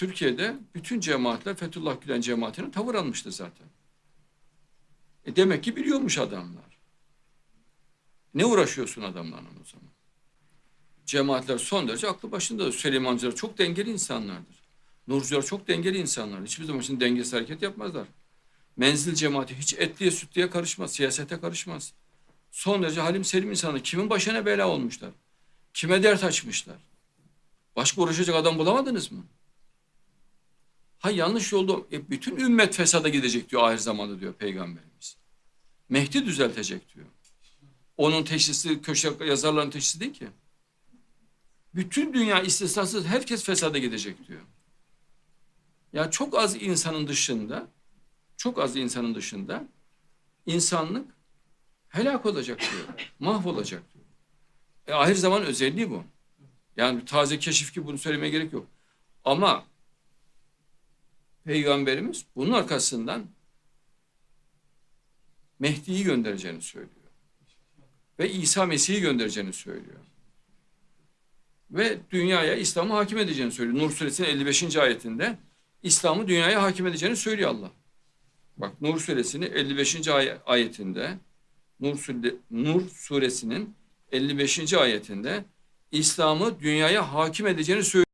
Türkiye'de bütün cemaatler Fethullah Gülen cemaatine tavır almıştı zaten. E demek ki biliyormuş adamlar. Ne uğraşıyorsun adamlarla o zaman? Cemaatler son derece aklı başında. Süleymancılar çok dengeli insanlardır. Nurcular çok dengeli insanlar. Hiçbir zaman için dengesiz hareket yapmazlar. Menzil cemaati hiç etliye sütlüye karışmaz, siyasete karışmaz. Son derece halim selim insanlar. Kimin başına bela olmuşlar? Kime dert açmışlar? Başka uğraşacak adam bulamadınız mı? Ha yanlış yolda e, bütün ümmet fesada gidecek diyor ahir zamanda diyor peygamberimiz. Mehdi düzeltecek diyor. Onun teşhisi köşe yazarların teşhisi değil ki. Bütün dünya istisnasız herkes fesada gidecek diyor. Ya çok az insanın dışında çok az insanın dışında insanlık helak olacak diyor. Mahvolacak diyor. E, ahir zaman özelliği bu. Yani taze keşif gibi bunu söylemeye gerek yok. Ama Peygamberimiz bunun arkasından Mehdi'yi göndereceğini söylüyor. Ve İsa Mesih'i göndereceğini söylüyor. Ve dünyaya İslam'ı hakim edeceğini söylüyor. Nur suresinin 55. ayetinde İslam'ı dünyaya hakim edeceğini söylüyor Allah. Bak Nur suresinin 55. ay- ayetinde Nur, Sure- Nur suresinin 55. ayetinde İslam'ı dünyaya hakim edeceğini söylüyor.